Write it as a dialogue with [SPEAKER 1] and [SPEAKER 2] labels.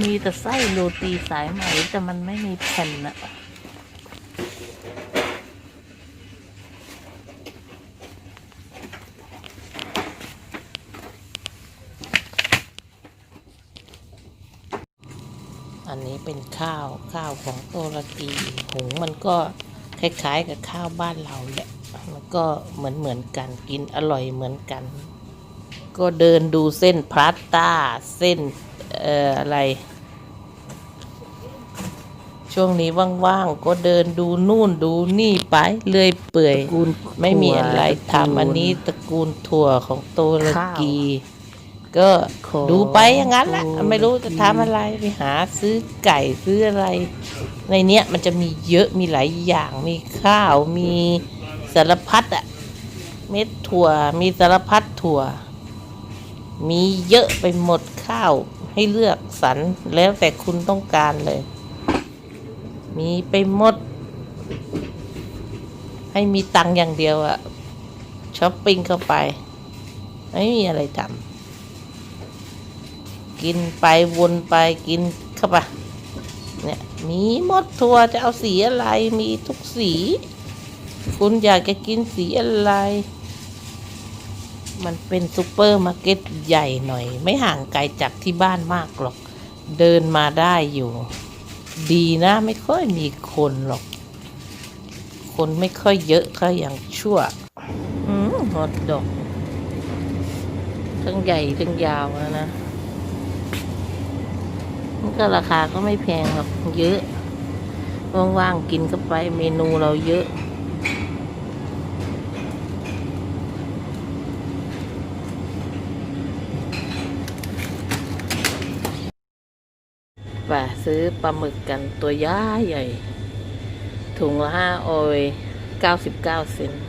[SPEAKER 1] มีแต่ไส้โรตีสายไหมแต่มันไม่มีแผ่นอะอันนี้เป็นข้าวข้าวของโตรกีหุงมันก็คล้ายๆกับข้าวบ้านเราแหละ มันก็เหมือนเหมือนๆกันกินอร่อยเหมือนกัน ก็เดินดูเส้นพาสต้าเส้น เอ่ออะไร ช่วงนี้ว่างๆ ก็เดินดูนู่นดูนี่ไปเลื่อยเปื่อย
[SPEAKER 2] ตระกูล
[SPEAKER 1] ไม่มีอะไร
[SPEAKER 2] ถั่ว
[SPEAKER 1] ทำอันนี้ตระกูลถั่วของโตร
[SPEAKER 2] ข้าว
[SPEAKER 1] กี ก็
[SPEAKER 2] ขอ
[SPEAKER 1] ดูไปอย่างนั้นแหละ
[SPEAKER 2] โตร
[SPEAKER 1] ไม่รู้จะ
[SPEAKER 2] กี
[SPEAKER 1] ทำอะไรไปหาซื้อไก่ซื้ออะไร ในเนี้ยมันจะมีเยอะมีหลายอย่างมีข้าวมีสารพัดอะเม็ดถั่วมีสารพัดถั่ว มีเยอะไปหมดข้าว ให้เลือกสรรแล้วแต่คุณต้องการเลย มีไปหมด ให้มีตังอย่างเดียวอะช้อปปิ้งเข้าไป ไม่มีอะไรทำกินไปวนไปกินเข้าไปเนี่ยมีหมดทัวจะเอาสีอะไรมีทุกสี คุณอยากจะกินสีอะไร มันเป็นซูเปอร์มาร์เก็ตใหญ่หน่อย ไม่ห่างไกลจากที่บ้านมากหรอก เดินมาได้อยู่ ดีนะไม่ค่อยมีคนหรอก คนไม่ค่อยเยอะก็อย่างชั่วอืมฮอตดอกทั้งใหญ่ทั้งยาวนะนะมันก็ราคาก็ไม่แพงหรอกเยอะ ว่างๆกินเข้าไปเมนูเราเยอะ ไปซื้อปลาหมึกกันตัวย่าใหญ่ ถุงละห้าโอยเก้าสิบเก้าเซนต์